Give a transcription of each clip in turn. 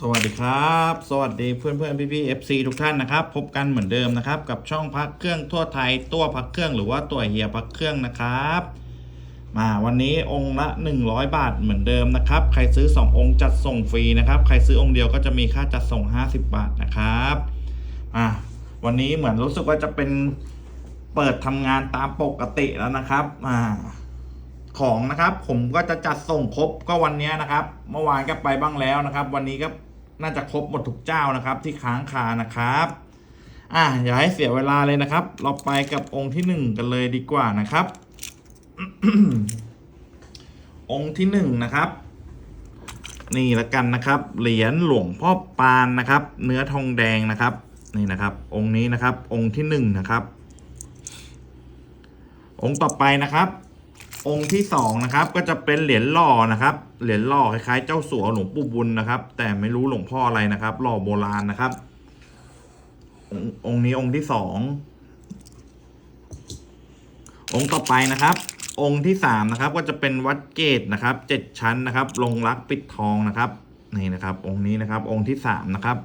สวัสดีครับ สวัสดีเพื่อนเพื่อนพี่พี่เอฟซีทุกท่านนะครับ พบกันเหมือนเดิมนะครับ กับช่องพักเครื่องทั่วไทยตัวพักเครื่องหรือว่าตัวเฮียพักเครื่องนะครับ มาวันนี้องค์ละ 100 บาทเหมือนเดิมนะครับ ใครซื้อ 2 องค์จัดส่งฟรีนะครับ ใครซื้อองค์เดียวก็จะมีค่าจัดส่ง 50 บาทนะครับอะวันนี้เหมือนรู้สึกว่าจะเป็นเปิดทำงานตามปกติแล้วนะครับอ่าของนะครับ ผมก็จะจัดส่งครบก็วันนี้นะครับ เมื่อวานก็ไปบ้างแล้วนะครับ วันนี้ก็ น่าจะครบหมดทุกเจ้านะครับ ที่ค้างคานะครับอะอย่าให้เสียเวลาเลยนะครับ เราไปกับองค์ที่หนึ่งกันเลยดีกว่านะครับ องค์ที่หนึ่งนะครับ นี่ละกันนะครับ เหรียญหลวงพ่อปานนะครับ เนื้อทองแดงนะครับ นี่นะครับ องค์นี้นะครับ องค์ที่หนึ่งนะครับ องค์ต่อไปนะครับ องค์ที่สองนะครับก็จะเป็นเหรียญหล่อนะครับเหรียญหล่อคล้ายๆเจ้าสัวหลวงปู่บุญนะครับ แต่ไม่รู้หลวงพ่ออะไรนะครับ หล่อโบราณนะครับ องค์นี้องค์ที่สององค์ต่อไปนะครับ องค์ที่สามนะครับ ก็จะเป็นวัดเกตนะครับเจ็ดชั้นนะครับ ลงรักปิดทองนะครับนี่นะครับ องค์นี้นะครับ องค์ที่สามนะครับ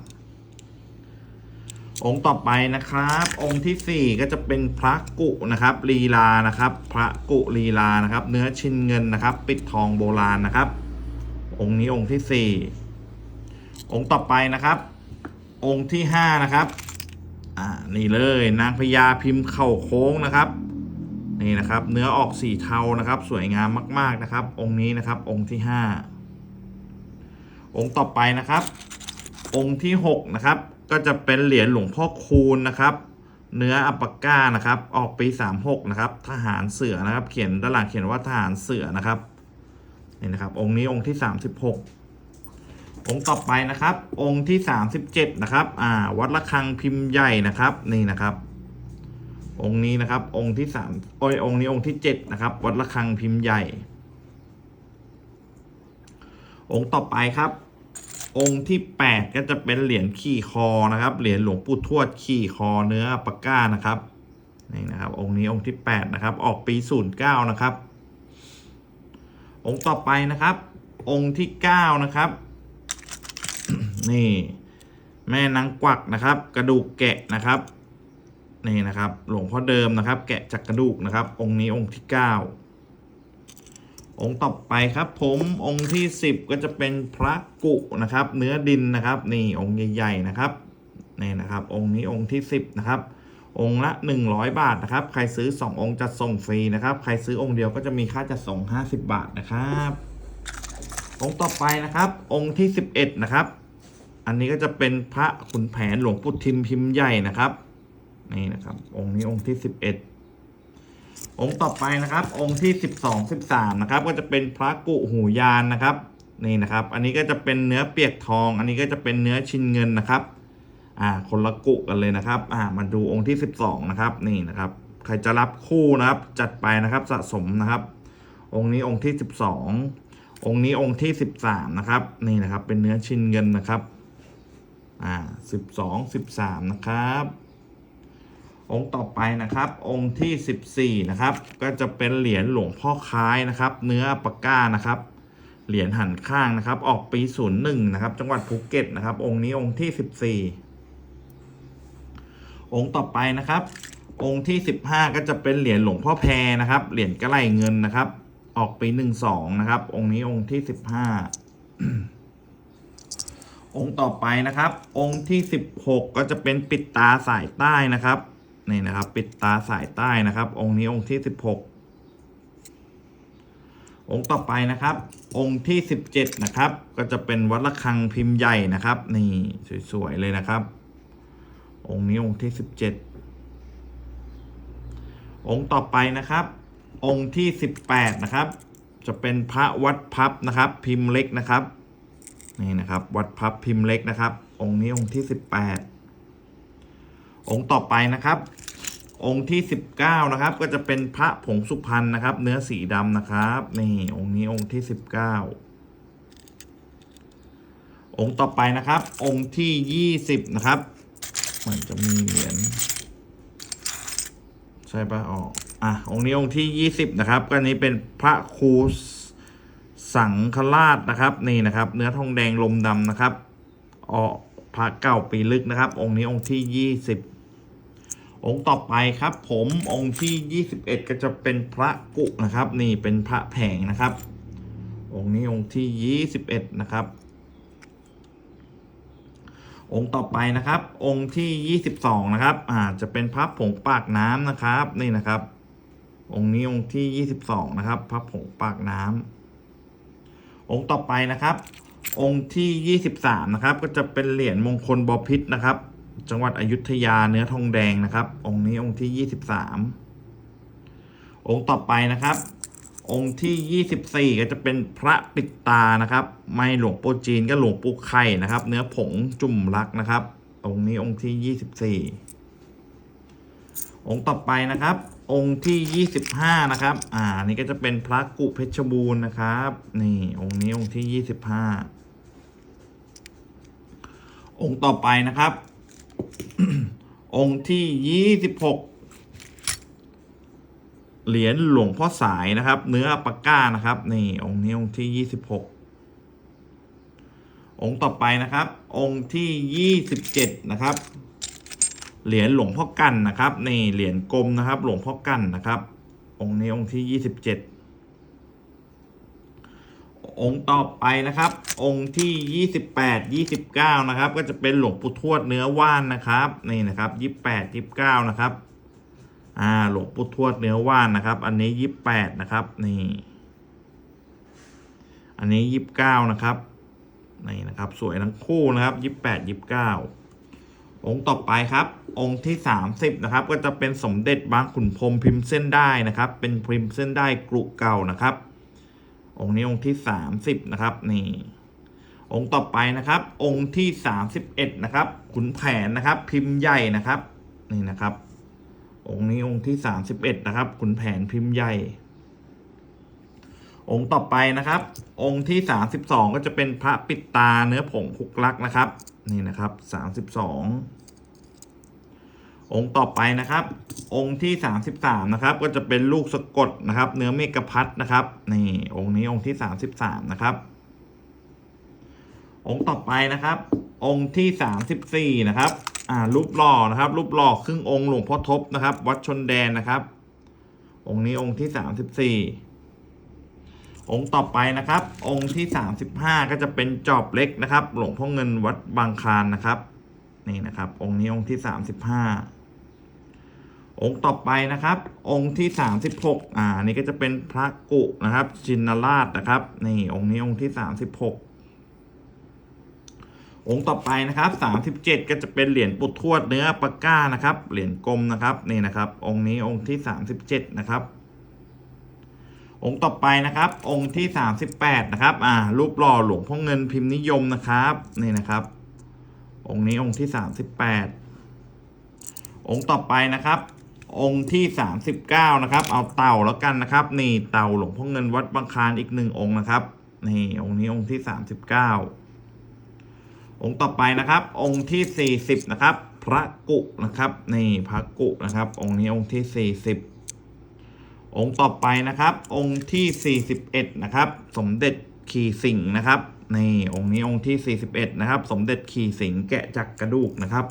องค์ต่อไปนะครับ องค์ที่สี่ก็จะเป็นพระกุนะครับลีลานะครับ พระกุลีลานะครับ เนื้อชิ้นเงินนะครับ ปิดทองโบราณนะครับ องค์นี้องค์ที่สี่องค์ต่อไปนะครับ องค์ที่ห้านะครับอ่านี่เลยนางพญาพิมพ์เข่าโค้งนะครับนี่นะครับ เนื้อออกสีเทานะครับ สวยงามมาก ๆนะครับ องค์นี้นะครับ องค์ที่ห้าองค์ต่อไปนะครับ องค์ที่หกนะครับ ก็จะเป็นเหรียญหลวงพ่อคูณนะครับ เนื้ออัปปาก้านะครับ ออกปี 36 นะครับ ทหารเสือนะครับ เขียนด้านหลังเขียนว่าทหารเสือนะครับนี่นะครับ องค์นี้องค์ที่ 36 องค์ต่อไปนะครับ องค์ที่ 37 นะครับ อ่า วัดระฆังพิมพ์ใหญ่นะครับ นี่นะครับ องค์นี้นะครับ องค์ที่3โอ้ยองค์นี้องค์ที่ 7 นะครับ วัดระฆังพิมพ์ใหญ่ องค์ต่อไปครับ องค์ที่ 8 ก็จะเป็นเหรียญขี่คอนะครับ เหรียญหลวงปู่ทวดขี่คอเนื้อปากก้านะครับนี่นะครับ องค์นี้องค์ที่ 8 นะครับ ออกปี 09 นะครับ องค์ต่อไปนะครับ องค์ที่ 9 นะครับ นี่ แม่นางกวักนะครับ กระดูกแกะนะครับนี่นะครับ หลวงพ่อเดิมนะครับ แกะจากกระดูกนะครับ องค์นี้องค์ที่ 9 องค์ต่อไปครับ ผมองค์ที่ 10 ก็จะเป็นพระกุนะครับ เนื้อดินนะครับ นี่องค์ใหญ่ๆนะครับนี่นะครับ องค์นี้องค์ที่ 10 นะครับ องค์ละ 100 บาทนะครับ ใครซื้อ 2 องค์จัดส่งฟรีนะครับ ใครซื้อองค์เดียวก็จะมีค่าจัดส่ง 50 บาทนะครับ องค์ต่อไปนะครับ องค์ที่ 11 นะครับ อันนี้ก็จะเป็นพระขุนแผนหลวงปู่ทิมพิมพ์ใหญ่นะครับนี่นะครับ องค์นี้องค์ที่ 11 องค์ต่อไปนะครับ องค์ที่สิบสองสิบสามนะครับ ก็จะเป็นพระกุหูยานนะครับนี่นะครับ อันนี้ก็จะเป็นเนื้อเปียกทอง อันนี้ก็จะเป็นเนื้อชินเงินนะครับอ่าคนละกุกันเลยนะครับอ่ามาดูองค์ที่สิบสองนะครับนี่นะครับ ใครจะรับคู่นะครับ จัดไปนะครับสะสมนะครับ องค์นี้องค์ที่สิบสององค์นี้องค์ที่สิบสามนะครับ นี่นะครับ เป็นเนื้อชินเงินนะครับอ่าสิบสองสิบสามนะครับ องค์ต่อไปนะครับ องค์ที่ 14 นะครับ ก็จะเป็นเหรียญหลวงพ่อคล้ายนะครับ เนื้อปากก้านะครับ เหรียญหันข้างนะครับ ออกปี 01 นะครับ จังหวัดภูเก็ตนะครับ องค์นี้องค์ที่ 14 องค์ต่อไปนะครับ องค์ที่ 15 ก็จะเป็นเหรียญหลวงพ่อแพรนะครับ เหรียญกระไหลเงินนะครับ ออกปี 12 นะครับ องค์นี้องค์ที่ 15องค์ต่อไปนะครับ องค์ที่ 16 ก็จะเป็นปิดตาสายใต้นะครับ นี่นะครับ ปิดตาสายใต้นะครับ องค์นี้องค์ที่16องค์ต่อไปนะครับ องค์ที่17นะครับ ก็จะเป็นวัดระฆังพิมพ์ใหญ่นะครับ นี่สวยๆเลยนะครับ องค์นี้องค์ที่17องค์ต่อไปนะครับ องค์ที่18นะครับ จะเป็นพระวัดพับนะครับ พิมพ์เล็กนะครับนี่นะครับ วัดพับพิมพ์เล็กนะครับ องค์นี้องค์ที่18 องค์ต่อไปนะครับ องค์ที่ 19 นะครับ ก็จะเป็นพระผงสุพรรณนะครับ เนื้อสีดำนะครับนี่องค์นี้องค์ที่ 19 องค์ต่อไปนะครับ องค์ที่ 20 นะครับ มันจะมีเหรียญใช่ปะอ๋ออะองค์นี้องค์ที่ 20 นะครับก็อันนี้เป็นพระครูสังฆราชนะครับนี่นะครับ เนื้อทองแดงลมดำนะครับออพระเก่าปีลึกนะครับ องค์นี้องค์ที่ยี่สิบ องค์ต่อไปครับผมองค์ที่ยี่สิบเอ็ดก็จะเป็นพระกุนะครับ นี่เป็นพระแผงนะครับ องค์นี้องค์ที่ยี่สิบเอ็ดนะครับ องค์ต่อไปนะครับ องค์ที่ยี่สิบสองนะครับอ่าจะเป็นพระผงปากน้ำนะครับ นี่นะครับ องค์นี้องค์ที่ยี่สิบสองนะครับ พระผงปากน้ำองค์ต่อไปนะครับ องค์ที่ยี่สิบสามนะครับ ก็จะเป็นเหรียญมงคลบอพิษนะครับ จังหวัดอยุธยาเนื้อทองแดงนะครับ องค์นี้องค์ที่ยี่สิบสามองค์ต่อไปนะครับ องค์ที่ยี่สิบสี่ก็จะเป็นพระปิดตานะครับ ไม่หลวงปู่จีนก็หลวงปู่ไข่นะครับ เนื้อผงจุ่มรักนะครับ องค์นี้องค์ที่ยี่สิบสี่องค์ต่อไปนะครับ องค์ที่ยี่สิบห้านะครับ อ่า นี่ก็จะเป็นพระกุเพชรบูรณ์นะครับ นี่องค์นี้องค์ที่ยี่สิบห้าองค์ต่อไปนะครับ องค์ที่ยี่สิบหกเหรียญหลวงพ่อสายนะครับ เนื้อปาก้านะครับนี่องค์นี้องค์ที่ยี่สิบหกองค์ต่อไปนะครับ องค์ที่ยี่สิบเจ็ดนะครับ เหรียญหลวงพ่อกันนะครับนี่เหรียญกลมนะครับ หลวงพ่อกันนะครับ องค์นี้องค์ที่ยี่สิบเจ็ด องค์ต่อไปนะครับ องค์ที่ยี่สิบแปดยี่สิบเก้านะครับ ก็จะเป็นหลวงปู่ทวดเนื้อว่านนะครับนี่นะครับยี่แปดยี่เก้านะครับอ่าหลวงปู่ทวดเนื้อว่านนะครับ อันนี้ยี่แปดนะครับนี่อันนี้ยี่เก้านะครับนี่นะครับ สวยทั้งคู่นะครับยี่แปดยี่เก้าองค์ต่อไปครับ องค์ที่ 30 นะครับ ก็จะเป็นสมเด็จบางขุนพรมพิมพ์เส้นได้นะครับ เป็นพิมพ์เส้นได้กรุเก่านะครับ องค์นี้องค์ที่ 30 นะครับ นี่ องค์ต่อไปนะครับ องค์ที่ 31 นะครับ ขุนแผนนะครับ พิมพ์ใหญ่นะครับ นี่นะครับ องค์นี้องค์ที่ 31 นะครับ ขุนแผนพิมพ์ใหญ่ องค์ต่อไปนะครับ องค์ที่ 32 ก็จะเป็นพระปิดตาเนื้อผงคุกลักนะครับ นี่นะครับ 32 องค์ต่อไปนะครับ องค์ที่ 33 นะครับ ก็จะเป็นลูกสะกดนะครับ เนื้อเมกพัดนะครับนี่องค์นี้องค์ที่ 33 นะครับ องค์ต่อไปนะครับ องค์ที่ 34 นะครับอ่ารูปหล่อนะครับ รูปหล่อครึ่งองค์หลวงพ่อทบนะครับ วัดชนแดนนะครับ องค์นี้องค์ที่ 34องค์ต่อไปนะครับ องค์ที่ 35 ก็จะเป็นจอบเล็กนะครับ หลวงพ่อเงินวัดบางคลานนะครับ นี่นะครับ องค์นี้องค์ที่ 35 องค์ต่อไปนะครับ องค์ที่ 36อ่านี่ก็จะเป็นพระกุนะครับ ชินราชนะครับนี่องค์นี้องค์ที่ 36 องค์ต่อไปนะครับ 37 ก็จะเป็นเหรียญปุถทวดเนื้อปากก้านะครับ เหรียญกลมนะครับนี่นะครับ องค์นี้องค์ที่ 37 นะครับ องค์ต่อไปนะครับ องค์ที่ 38 นะครับอ่ารูปหล่อหลวงพ่อเงินพิมพ์นิยมนะครับนี่นะครับ องค์นี้องค์ที่ 38 องค์ต่อไปนะครับ องค์ที่ 39 นะครับ เอาเต่าแล้วกันนะครับ นี่เต่าหลวงพ่อเงินวัดบางคานอีกหนึ่งองค์นะครับนี่องค์นี้องค์ที่ 39 องค์ต่อไปนะครับ องค์ที่ 40 นะครับ พระกุนะครับนี่พระกุนะครับ องค์นี้องค์ที่ 40 องค์ต่อไปนะครับ องค์ที่ 41 นะครับ สมเด็จขี่สิงนะครับนี่องค์นี้องค์ที่ 41 นะครับ สมเด็จขี่สิงแกะจากกระดูกนะครับ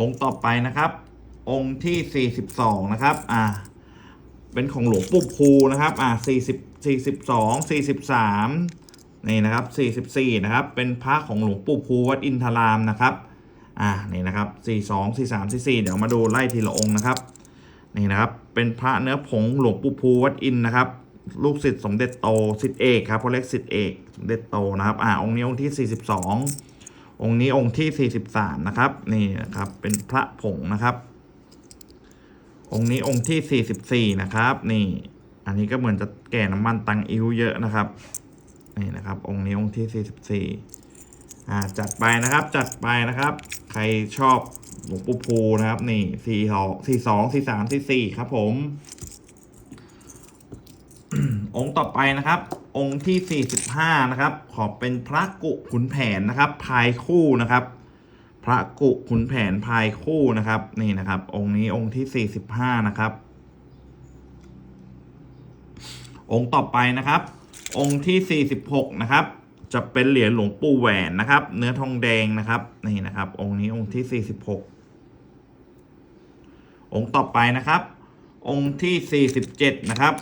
องค์ต่อไปนะครับ องค์ที่ 42 นะครับ อ่า เป็นของหลวงปู่ภูนะครับ อ่า40 42 43 นี่นะครับ 44 นะครับ เป็นพระของหลวงปู่ภูวัดอินทรามนะครับ อ่า นี่นะครับ 42 43 44 เดี๋ยวมาดูไล่ทีละองค์นะครับ นี่นะครับ เป็นพระเนื้อผงหลวงปู่ภูวัดอินนะครับ ลูกศิษย์สมเด็จโตศิษย์เอกครับเขาเรียกศิษย์เอกสมเด็จโตนะครับ อ่า องค์นี้องค์ที่ 42 องค์นี้องค์ที่ 43 นะครับ นี่นะครับ เป็นพระผงนะครับ องค์นี้องค์ที่ 44 นะครับ นี่ อันนี้ก็เหมือนจะแก่น้ำมันตังอิ้วเยอะนะครับ นี่นะครับ องค์นี้องค์ที่ 44 อ่า จัดไปนะครับ จัดไปนะครับ ใครชอบหลวงปู่ภูนะครับ นี่สี่สองสี่สองสี่สามสี่สี่ครับผม องค์ต่อไปนะครับ องค์ที่ 45 นะครับ ขอเป็นพระกุขุนแผนนะครับพายคู่นะครับ พระกุขุนแผนพายคู่นะครับ นี่นะครับ องค์นี้องค์ที่ 45 นะครับ องค์ต่อไปนะครับ องค์ที่ 46 นะครับ จะเป็นเหรียญหลวงปู่แหวนนะครับ เนื้อทองแดงนะครับ นี่นะครับ องค์นี้องค์ที่ 46 องค์ต่อไปนะครับ องค์ที่ 47 นะครับ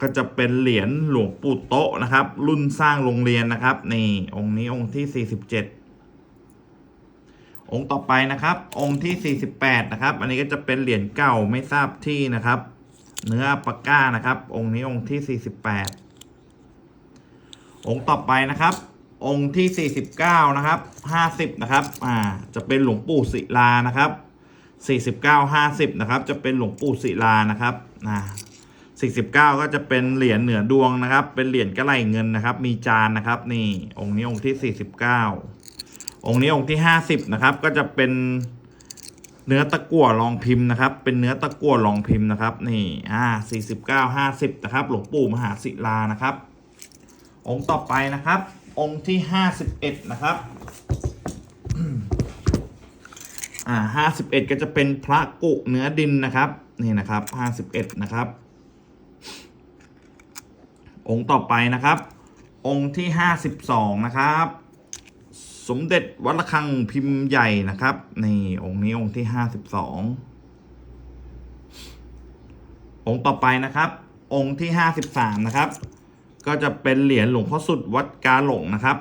ก็จะเป็นเหรียญหลวงปู่โตะนะครับ รุ่นสร้างโรงเรียนนะครับ นี่องค์นี้องค์ที่ 47 องค์ต่อไปนะครับ องค์ที่ 48 นะครับ อันนี้ก็จะเป็นเหรียญเก่าไม่ทราบที่นะครับ เนื้อปากก้านะครับ องค์นี้องค์ที่ 48 องค์ต่อไปนะครับ องค์ที่ 49 นะครับ 50 นะครับ อ่า จะเป็นหลวงปู่ศิลานะครับ 49 50 นะครับ จะเป็นหลวงปู่ศิลานะครับ อ่า49 ก็จะเป็นเหรียญเหนือดวงนะครับ เป็นเหรียญกระไหลเงินนะครับ มีจานนะครับ นี่ องค์นี้องค์ที่ 49 องค์นี้องค์ที่ 50 นะครับ ก็จะเป็นเนื้อตะกั่วรองพิมพ์นะครับ เป็นเนื้อตะกั่วรองพิมพ์นะครับ นี่อ่า49 50นะครับ หลวงปู่มหาศิลานะครับ องค์ต่อไปนะครับ องค์ที่51นะครับอ่าห้าสิบเอ็ดก็จะเป็นพระกุเนื้อดินนะครับ นี่นะครับห้าสิบเอ็ดนะครับ องค์ต่อไปนะครับ องค์ที่ห้าสิบสองนะครับ สมเด็จวัดระฆังพิมพ์ใหญ่นะครับนี่องค์นี้องค์ที่ห้าสิบสององค์ต่อไปนะครับ องค์ที่ห้าสิบสามนะครับ ก็จะเป็นเหรียญหลวงพ่อสุดวัดกาหลงนะครับ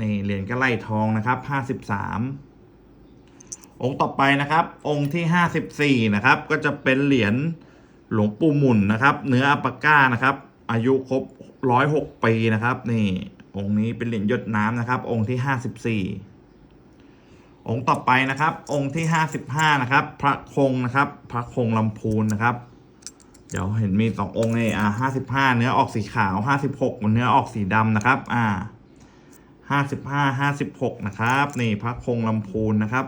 นี่เหรียญกระไลทองนะครับห้าสิบสามองค์ต่อไปนะครับ องค์ที่ห้าสิบสี่นะครับ ก็จะเป็นเหรียญหลวงปู่หมุนนะครับ เนื้ออัปาก้านะครับ อายุครบร้อยหกปีนะครับ นี่ องค์นี้เป็นเหรียญหยดน้ำนะครับ องค์ที่ห้าสิบสี่องค์ต่อไปนะครับ องค์ที่ห้าสิบห้านะครับ พระคงนะครับ พระคงลำพูนนะครับ เดี๋ยวเห็นมีสององค์ในอ่าห้าสิบห้าเนื้อออกสีขาวห้าสิบหกเนื้อออกสีดำนะครับ อ่าห้าสิบห้าห้าสิบหกนะครับ นี่พระคงลำพูนนะครับ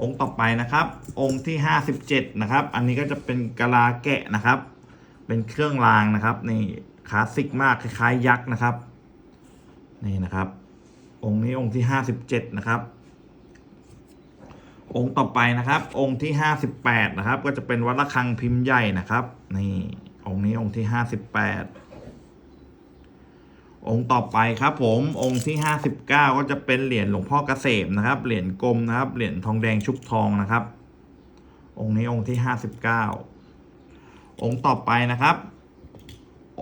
องค์ต่อไปนะครับ องค์ที่ห้าสิบเจ็ดนะครับ อันนี้ก็จะเป็นกะลาแกะนะครับ เป็นเครื่องรางนะครับ นี่ คลาสสิกมากคล้ายๆยักษ์นะครับ นี่นะครับ องค์นี้องค์ที่ห้าสิบเจ็ดนะครับ องค์ต่อไปนะครับ องค์ที่ห้าสิบแปดนะครับ ก็จะเป็นวัดระฆังพิมพ์ใหญ่นะครับ นี่องค์นี้องค์ที่ห้าสิบแปดองค์ต่อไปครับ ผมองค์ที่ห้าสิบเก้าก็จะเป็นเหรียญหลวงพ่อเกษมนะครับ เหรียญกลมนะครับ เหรียญทองแดงชุบทองนะครับ องค์นี้องค์ที่ห้าสิบเก้าองค์ต่อไปนะครับ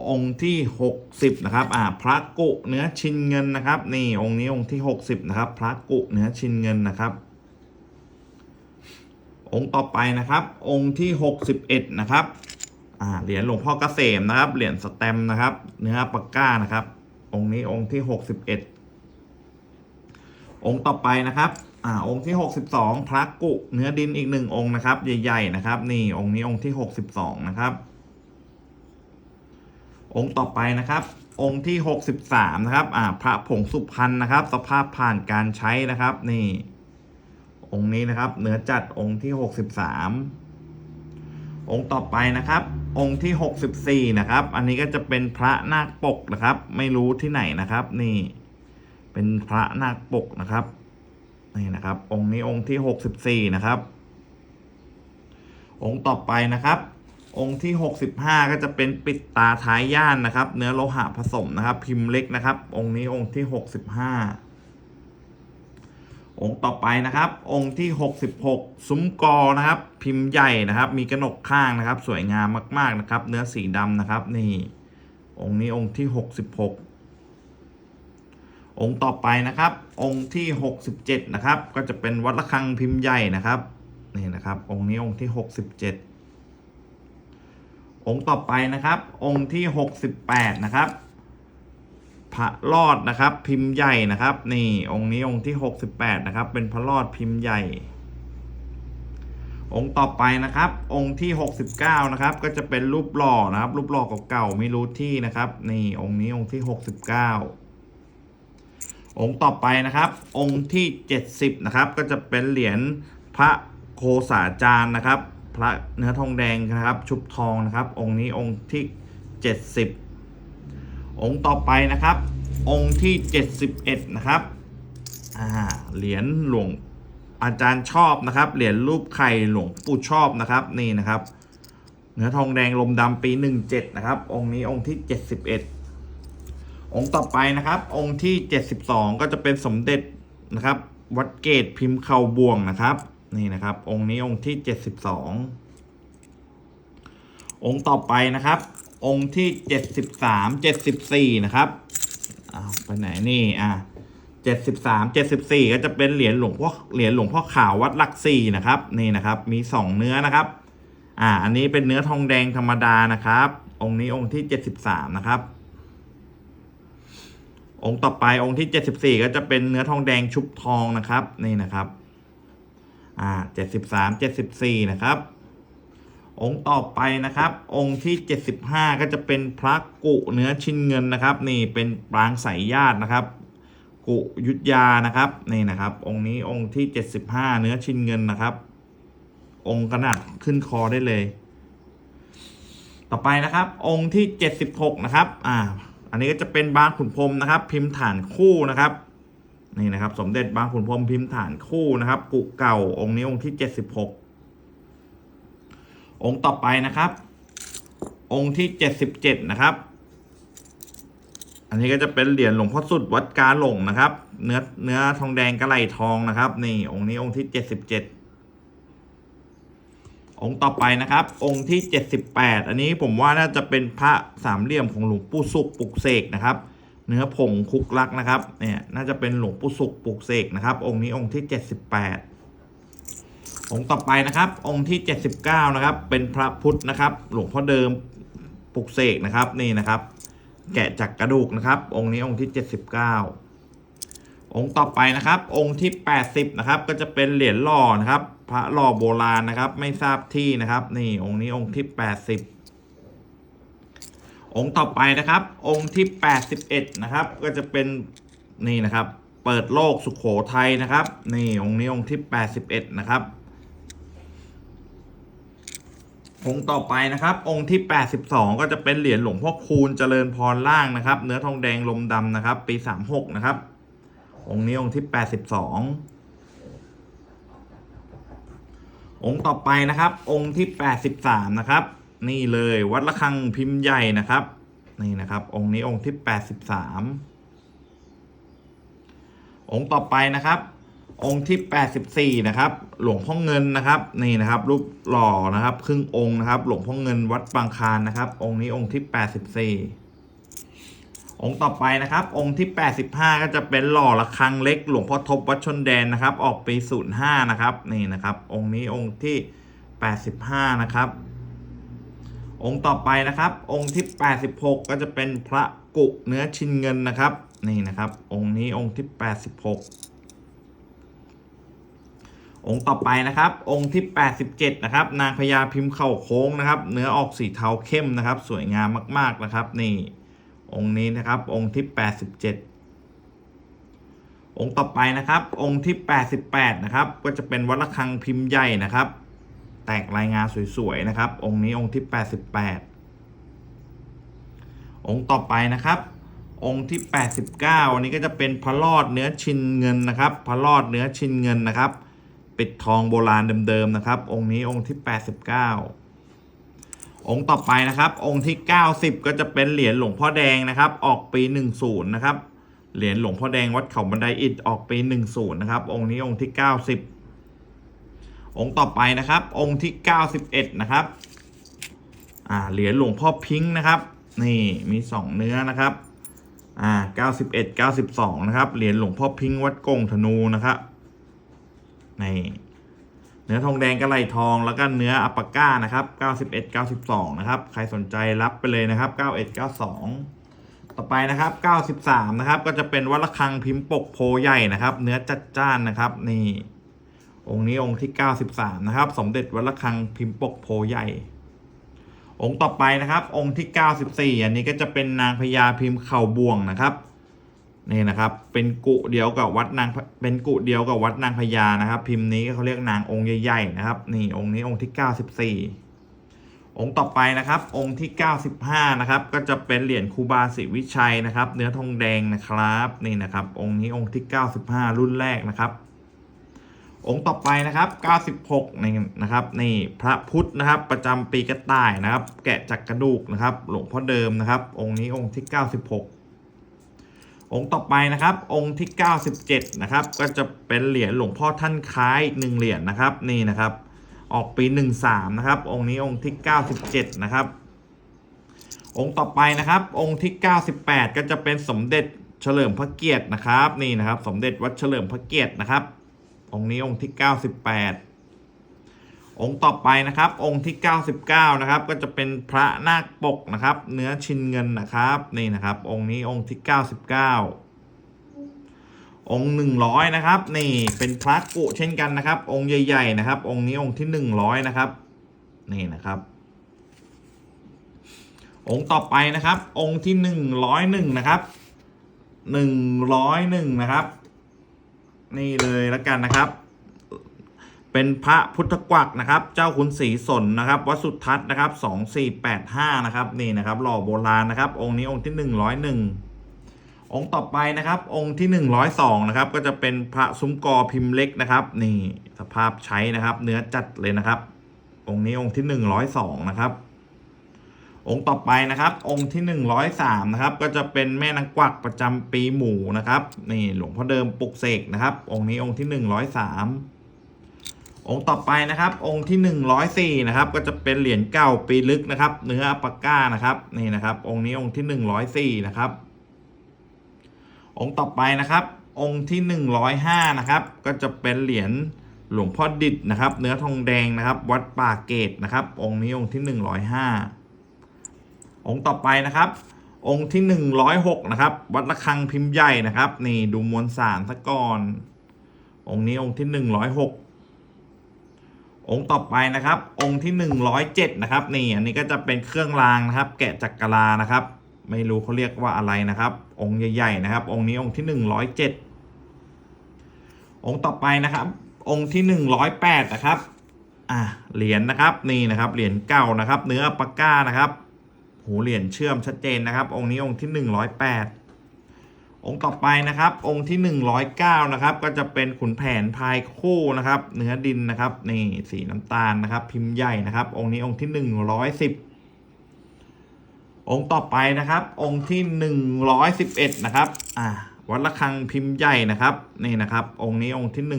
องค์ที่หกสิบนะครับ อ่า พระกุเนื้อชินเงินนะครับ นี่องค์นี้องค์ที่หกสิบนะครับ พระกุเนื้อชินเงินนะครับ องค์ต่อไปนะครับ องค์ที่หกสิบเอ็ดนะครับ อ่า เหรียญหลวงพ่อเกษมนะครับ เหรียญสแตมนะครับ เนื้อปากก้านะครับ องค์นี้องค์ที่หกสิบเอ็ดองค์ต่อไปนะครับอ่าองค์ที่หกสิบสองพระกุเนื้อดินอีกหนึ่งองค์นะครับ ใหญ่ ๆ นะครับ นี่องค์นี้องค์ที่หกสิบสองนะครับ องค์ต่อไปนะครับ องค์ที่หกสิบสามนะครับอ่าพระผงสุพรรณนะครับ สภาพผ่านการใช้นะครับ นี่ องค์นี้นะครับเหนือจัดองค์ที่หกสิบสามองค์ต่อไปนะครับ องค์ที่หกสิบสี่นะครับ อันนี้ก็จะเป็นพระนาคปกนะครับ ไม่รู้ที่ไหนนะครับ นี่ เป็นพระนาคปกนะครับนี่นะครับ องค์นี้องค์ที่หกสิบสี่นะครับ องค์ต่อไปนะครับ องค์ที่หกสิบห้าก็จะเป็นปิดตาท้ายย่านนะครับ เนื้อโลหะผสมนะครับ พิมพ์เล็กนะครับ องค์นี้องค์ที่หกสิบห้าองค์ต่อไปนะครับ องค์ที่ 66 ซุ้มกอนะครับ พิมพ์ใหญ่นะครับ มีกระหนกข้างนะครับ สวยงามมาก ๆนะครับ เนื้อสีดำนะครับ นี่ องค์นี้องค์ที่ 66องค์ต่อไปนะครับ องค์ที่ 67 นะครับ ก็จะเป็นวัดระฆังพิมพ์ใหญ่นะครับนี่นะครับ องค์นี้องค์ที่ 67 องค์ต่อไปนะครับ องค์ที่ 68 นะครับพระรอดนะครับ พิมพ์ใหญ่นะครับ นี่องค์นี้องค์ที่ 68 นะครับ เป็นพระรอดพิมพ์ใหญ่ องค์ต่อไปนะครับ องค์ที่ 69 นะครับ ก็จะเป็นรูปหล่อนะครับ รูปหล่อเก่าๆไม่รู้ที่นะครับ นี่องค์นี้องค์ที่ 69องค์ต่อไปนะครับ องค์ที่ 70 นะครับ ก็จะเป็นเหรียญพระโคสาจารย์นะครับ พระเนื้อทองแดงนะครับ ชุบทองนะครับ องค์นี้องค์ที่ 70 องค์ต่อไปนะครับ องค์ที่ 71 นะครับเหรียญหลวงอาจารย์ชอบนะครับ เหรียญรูปไข่หลวงปู่ชอบนะครับนี่นะครับ เนื้อทองแดงลมดำปี 17 นะครับ องค์นี้องค์ที่ 71 องค์ต่อไปนะครับ องค์ที่ 72 ก็จะเป็นสมเด็จนะครับ วัดเกตพิมพ์เข่าบ่วงนะครับ นี่นะครับ องค์นี้องค์ที่72องค์ต่อไปนะครับ องค์ที่73 74นะครับอ้าวไปไหนนี่อะ73 74ก็จะเป็นเหรียญหลวงพ่อเหรียญหลวงพ่อขาววัดหลักสี่นะครับ นี่นะครับ มี2เนื้อนะครับ อ่า อันนี้เป็นเนื้อทองแดงธรรมดานะครับ องค์นี้องค์ที่73นะครับองค์ต่อไปองค์ที่ 74 ก็จะเป็นเนื้อทองแดงชุบทองนะครับ นี่นะครับ อ่า73 74นะครับ องค์ต่อไปนะครับ องค์ที่75ก็จะเป็นพระกุเนื้อชิ้นเงินนะครับ นี่เป็นปรางสายญาตินะครับ กุยุทธยานะครับนี่นะครับ องค์นี้องค์ที่75เนื้อชิ้นเงินนะครับ องค์ขนาดขึ้นคอได้เลย ต่อไปนะครับ องค์ที่76นะครับ อ่า อันนี้ก็จะเป็นบางขุนพรมนะครับ พิมพ์ฐานคู่นะครับ นี่นะครับ สมเด็จบางขุนพรมพิมพ์ฐานคู่นะครับ กุเก่าองค์นี้องค์ที่76องค์ต่อไปนะครับ องค์ที่77นะครับ อันนี้ก็จะเป็นเหรียญหลวงพ่อสุดวัดกาหลงนะครับ เนื้อเนื้อทองแดงกระไหลทองนะครับ นี่องค์นี้องค์ที่77องค์ต่อไปนะครับ องค์ที่ 78 อันนี้ผมว่าน่าจะเป็นพระสามเหลี่ยมของหลวงปู่สุขปลุกเสกนะครับ เนื้อผงคุกลักนะครับ เนี่ยน่าจะเป็นหลวงปู่สุขปลุกเสกนะครับ องค์นี้องค์ที่ 78 องค์ต่อไปนะครับ องค์ที่ 79 นะครับ เป็นพระพุทธนะครับ หลวงพ่อเดิมปลุกเสกนะครับนี่นะครับ แกะจากกระดูกนะครับ องค์นี้องค์ที่ 79 องค์ต่อไปนะครับ องค์ที่ 80 นะครับ ก็จะเป็นเหรียญหล่อนะครับ พระหล่อโบราณนะครับ ไม่ทราบที่นะครับ นี่องค์นี้องค์ที่ 80 องค์ต่อไปนะครับ องค์ที่ 81 นะครับ ก็จะเป็นนี่นะครับ เปิดโลกสุขโขทัยนะครับ นี่องค์นี้องค์ที่ 81 นะครับ องค์ต่อไปนะครับ องค์ที่ 82 ก็จะเป็นเหรียญหลวงพ่อคูณเจริญพรล่างนะครับ เนื้อทองแดงลมดำนะครับ ปี 36 นะครับ องค์นี้องค์ที่ 82องค์ต่อไปนะครับ องค์ที่ 83 นะครับ นี่เลยวัดระฆังพิมพ์ใหญ่นะครับ นี่นะครับ องค์นี้องค์ที่ 83 องค์ต่อไปนะครับ องค์ที่ 84 นะครับ หลวงพ่อเงินนะครับ นี่นะครับ รูปหล่อนะครับ ครึ่งองค์นะครับ หลวงพ่อเงินวัดบางคานนะครับ องค์นี้องค์ที่ 84องค์ต่อไปนะครับ องค์ที่ 85 ก็จะเป็นหล่อระฆังเล็ก หลวงพ่อทบวัดชนแดนนะครับ ออกปี05นะครับ นี่นะครับ องค์นี้องค์ที่ 85 นะครับ องค์ต่อไปนะครับ องค์ที่ 86 ก็จะเป็นพระกุเนื้อชินเงินนะครับ นี่นะครับ องค์นี้องค์ที่ 86 องค์ต่อไปนะครับ องค์ที่ 87 นะครับ นางพญาพิมพ์เข่าโค้งนะครับ เนื้อออกสีเทาเข้มนะครับ สวยงามมาก ๆนะครับ นี่ องค์นี้นะครับ องค์ที่ 87องค์ต่อไปนะครับ องค์ที่ 88 นะครับ ก็จะเป็นวัดระฆังพิมพ์ใหญ่นะครับ แตกรายงานสวยๆนะครับ องค์นี้องค์ที่ 88 องค์ต่อไปนะครับ องค์ที่ 89อันนี้ก็จะเป็นพระรอดเนื้อชินเงินนะครับพระรอดเนื้อชินเงินนะครับ ปิดทองโบราณเดิมๆนะครับ องค์นี้องค์ที่ 89องค์ต่อไปนะครับ องค์ที่ 90 ก็จะเป็นเหรียญหลวงพ่อแดงนะครับ ออกปี 10 นะครับ เหรียญหลวงพ่อแดงวัดเขาบันไดอิฐออกปี 10 นะครับ องค์นี้องค์ที่ 90 องค์ต่อไปนะครับ องค์ที่ 91 นะครับ อ่าเหรียญหลวงพ่อพิงค์นะครับ นี่มี 2 เนื้อนะครับ อ่า 91 92 นะครับ เหรียญหลวงพ่อพิงค์วัดกงธนูนะครับนี่เนื้อทองแดงกระไหลทองแล้วก็เนื้ออัปปาก้านะครับ 91 92 นะครับ ใครสนใจรับไปเลยนะครับ 91 92 ต่อไปนะครับ 93 นะครับ ก็จะเป็นวัดระฆังพิมพ์ปกโพใหญ่นะครับ เนื้อจัดจ้านนะครับ นี่ องค์นี้องค์ที่ 93 นะครับ สมเด็จวัดระฆังพิมพ์ปกโพใหญ่ องค์ต่อไปนะครับ องค์ที่ 94 อันนี้ก็จะเป็นนางพญาพิมพ์เข่าบ่วงนะครับนี่นะครับ เป็นกุเดียวกับวัดนางเป็นกุเดียวกับวัดนางพญานะครับ พิมพ์นี้เขาเรียกนางองค์ใหญ่ๆนะครับ นี่องค์นี้องค์ที่ 94 องค์ต่อไปนะครับ องค์ที่ 95 นะครับ ก็จะเป็นเหรียญคูบาศรีวิชัยนะครับ เนื้อทองแดงนะครับ นี่นะครับ องค์นี้องค์ที่ 95 รุ่นแรกนะครับ องค์ต่อไปนะครับ 96ในนะครับนี่พระพุทธนะครับ ประจำปีกระต่ายนะครับ แกะจากกระดูกนะครับ หลวงพ่อเดิมนะครับ องค์นี้องค์ที่ 96 องค์ต่อไปนะครับ องค์ที่ 97 นะครับ ก็จะเป็นเหรียญหลวงพ่อท่านคล้ายหนึ่งเหรียญนะครับนี่นะครับ ออกปี 13 นะครับ องค์นี้องค์ที่ 97 นะครับ องค์ต่อไปนะครับ องค์ที่ 98 ก็จะเป็นสมเด็จเฉลิมพระเกียรตินะครับ นี่นะครับ สมเด็จวัดเฉลิมพระเกียรตินะครับ องค์นี้องค์ที่ 98 องค์ต่อไปนะครับ องค์ที่ 99 นะครับ ก็จะเป็นพระนาคปกนะครับ เนื้อชินเงินนะครับ นี่นะครับ องค์นี้องค์ที่ 99 องค์ 100 นะครับ นี่เป็นพระกุเช่นกันนะครับ องค์ใหญ่ ๆ นะครับ องค์นี้องค์ที่ 100 นะครับ นี่นะครับองค์ต่อไปนะครับ องค์ที่101นะครับ101นะครับ นี่เลยแล้วกันนะครับ เป็นพระพุทธกวักนะครับ เจ้าคุณศรีสนนะครับวัดสุทัศน์นะครับสองสี่แปดห้านะครับนี่นะครับหล่อโบราณนะครับ องค์นี้องค์ที่หนึ่งร้อยหนึ่งองค์ต่อไปนะครับ องค์ที่หนึ่งร้อยสองนะครับ ก็จะเป็นพระซุ้มกอพิมพ์เล็กนะครับ นี่สภาพใช้นะครับ เนื้อจัดเลยนะครับ องค์นี้องค์ที่หนึ่งร้อยสองนะครับ องค์ต่อไปนะครับ องค์ที่หนึ่งร้อยสามนะครับก็จะเป็นแม่นางกวักประจำปีหมูนะครับนี่หลวงพ่อเดิมปลุกเสกนะครับ องค์นี้องค์ที่หนึ่งร้อยสามองค์ต่อไปนะครับ องค์ที่ 104นะครับก็จะเป็นเหรียญเก่าปีลึกนะครับ เนื้ออัปปาก้านะครับนี่นะครับ องค์นี้องค์ที่ 104นะครับ องค์ต่อไปนะครับ องค์ที่ 105นะครับก็จะเป็นเหรียญหลวงพ่อดิดนะครับ เนื้อทองแดงนะครับ วัดป่าเกตนะครับ องค์นี้องค์ที่ 105 องค์ต่อไปนะครับ องค์ที่ 106 นะครับ วัดระฆังพิมพ์ใหญ่นะครับ นี่ดูมวลสารซะก่อน องค์นี้องค์ที่ 106 องค์ต่อไปนะครับ องค์ที่ 107 นะครับ นี่อันนี้ก็จะเป็นเครื่องรางนะครับ แกะจักกะลานะครับ ไม่รู้เขาเรียกว่าอะไรนะครับ องค์ใหญ่ๆนะครับ องค์นี้องค์ที่ 107 องค์ต่อไปนะครับ องค์ที่ 108 นะครับอะเหรียญนะครับนี่นะครับเหรียญเก่านะครับ เนื้อปาก้านะครับ หูเหรียญเชื่อมชัดเจนนะครับ องค์นี้องค์ที่ 108 องค์ต่อไปนะครับ องค์ที่ 109 นะครับ ก็จะเป็นขุนแผนพายคู่นะครับ เนื้อดินนะครับนี่สีน้ำตาลนะครับ พิมพ์ใหญ่นะครับ องค์นี้องค์ที่ 110 องค์ต่อไปนะครับ องค์ที่ 111 นะครับอ่าวัดระฆังพิมพ์ใหญ่นะครับนี่นะครับ องค์นี้องค์ที่ 111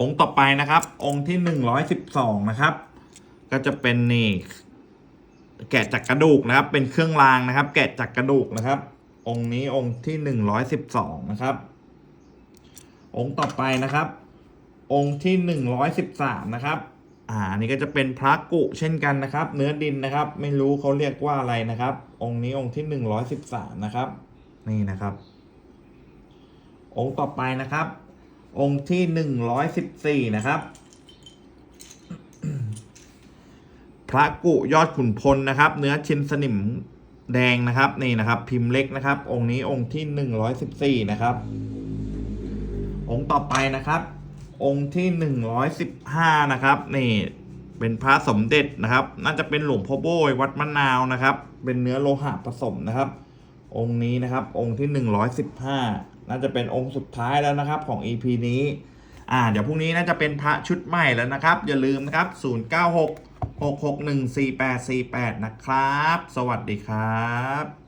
องค์ต่อไปนะครับ องค์ที่ 112 นะครับ ก็จะเป็นนี่แกะจากกระดูกนะครับ เป็นเครื่องรางนะครับ แกะจากกระดูกนะครับ องค์นี้องค์ที่หนึ่งร้อยสิบสองนะครับ องค์ต่อไปนะครับ องค์ที่หนึ่งร้อยสิบสามนะครับ อ่านนี้ก็จะเป็นพระกุเช่นกันนะครับ เนื้อดินนะครับ ไม่รู้เขาเรียกว่าอะไรนะครับ องค์นี้องค์ที่หนึ่งร้อยสิบสามนะครับ นี่นะครับ องค์ต่อไปนะครับ องค์ที่หนึ่งร้อยสิบสี่นะครับ พ ระกุยอดขุนพลนะครับ เนื้อชิ้นสนิมแดงนะครับนี่นะครับ พิมพ์เล็กนะครับ องค์นี้องค์ที่หนึ่งร้อยสิบสี่นะครับ องค์ต่อไปนะครับ องค์ที่หนึ่งร้อยสิบห้านะครับนี่เป็นพระสมเด็จนะครับ น่าจะเป็นหลวงพ่อโบยวัดมะนาวนะครับ เป็นเนื้อโลหะผสมนะครับ องค์นี้นะครับ องค์ที่หนึ่งร้อยสิบห้าน่าจะเป็นองค์สุดท้ายแล้วนะครับของ EP นี้อ่าเดี๋ยวพรุ่งนี้น่าจะเป็นพระชุดใหม่แล้วนะครับ อย่าลืมนะครับ 096 6614848 นะครับ สวัสดีครับ